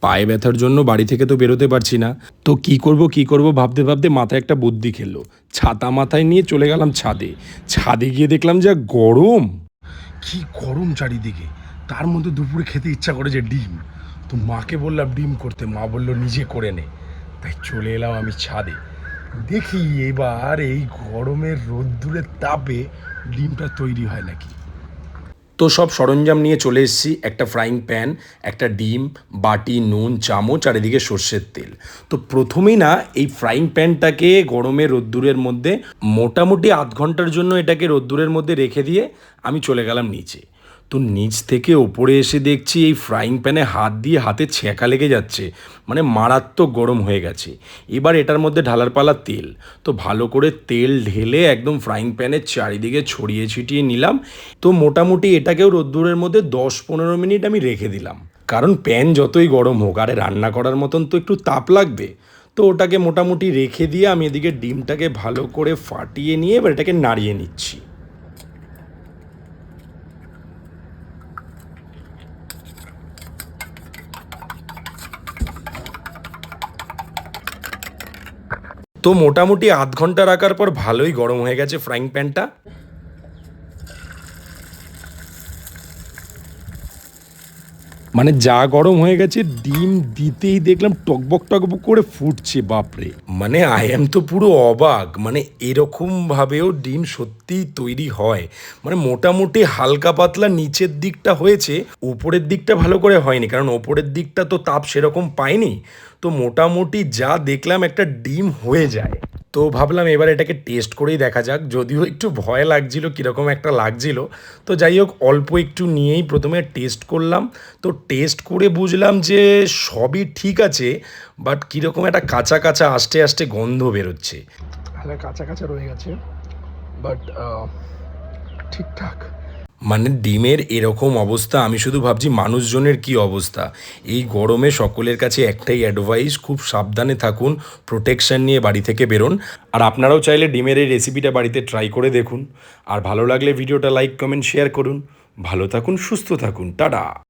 পায়ে ব্যথার জন্য বাড়ি থেকে তো বেরোতে পারছি না। তো কি করব কি করব ভাবতে ভাবতে মাথায় একটা বুদ্ধি খেললো। ছাতা মাথায় নিয়ে চলে গেলাম ছাদে। ছাদে গিয়ে দেখলাম যা গরম। কি গরম চারিদিকে। তার মধ্যে দুপুরে খেতে ইচ্ছা করে যে ডিম। তো মাকে বললাম, ডিম করতে। মা বলল, নিজে করে নে। তাই চলে এলাম আমি ছাদে। দেখি এবার এই গরমের রোদ্দুরের তাপে ডিমটা তৈরি হয় নাকি। তো সব সরঞ্জাম নিয়ে চলে এসেছি। একটা ফ্রাইং প্যান একটা ডিম, বাটি, নুন, চামচ আর এদিকে সর্ষের তেল। তো প্রথমেই না, এই ফ্রাইং প্যানটাকে গরমে রোদ্দুরের মধ্যে মোটামুটি আধ ঘণ্টার জন্য এটাকে রোদ্দুরের মধ্যে রেখে দিয়ে আমি চলে গেলাম নিচে। তো নিচ থেকে ওপরে এসে দেখছি এই ফ্রাইং প্যানে হাত দিয়ে হাতে ছ্যাঁকা লেগে যাচ্ছে মানে মারাত্মক গরম হয়ে গেছে। এবার এটার মধ্যে ঢালার পালা তেল। তো ভালো করে তেল ঢেলে একদম ফ্রাইং প্যানের চারিদিকে ছড়িয়ে ছিটিয়ে নিলাম। তো মোটামুটি এটাকেও রোদ্দুরের মধ্যে দশ পনেরো মিনিট আমি রেখে দিলাম। কারণ প্যান যতই গরম হোক, আরে রান্না করার মতন তো একটু তাপ লাগবে। তো ওটাকে মোটামুটি রেখে দিয়ে আমি এদিকে ডিমটাকে ভালো করে ফাটিয়ে নিয়ে এবার এটাকে নাড়িয়ে নিচ্ছি। তো মোটামুটি আধ ঘণ্টা রাখার পর ভালোই গরম হয়ে গেছে ফ্রাইং প্যানটা মানে যা গরম হয়ে গেছে, ডিম দিতেই দেখলাম টকবক টকবক করে ফুটছে, বাপরে। মানে আই এম তো পুরো অবাক। মানে এরকম ভাবেও ডিম সত্যিই তৈরি হয়। মানে মোটামুটি হালকা পাতলা নিচের দিকটা হয়েছে, উপরের দিকটা ভালো করে হয়নি, কারণ ওপরের দিকটা তো তাপ সেরকম পায়নি তো মোটামুটি যা দেখলাম একটা ডিম হয়ে যায়। তো ভাবলাম এবার এটাকে টেস্ট করেই দেখা যাক। যদিও একটু ভয় লাগছিল, কীরকম একটা লাগছিল। তো যাই হোক, অল্প একটু নিয়েই প্রথমে টেস্ট করলাম। তো টেস্ট করে বুঝলাম যে সবই ঠিক আছে বাট কীরকম একটা কাঁচা কাঁচা, আস্তে আস্তে গন্ধ বেরোচ্ছে। হালকা কাঁচা কাঁচা রয়ে গেছে বাট ঠিকঠাক। মানে ডিমের এরকম অবস্থা, আমি শুধু ভাবছি মানুষজনের কি অবস্থা। এই গরমে সকলের কাছে একটাই অ্যাডভাইস খুব সাবধানে থাকুন প্রোটেকশন নিয়ে বাড়ি থেকে বেরোন। আর আপনারাও চাইলে ডিমের এই রেসিপিটা বাড়িতে ট্রাই করে দেখুন। আর ভালো লাগলে ভিডিওটা লাইক কমেন্ট শেয়ার করুন। ভালো থাকুন, সুস্থ থাকুন। টাটা!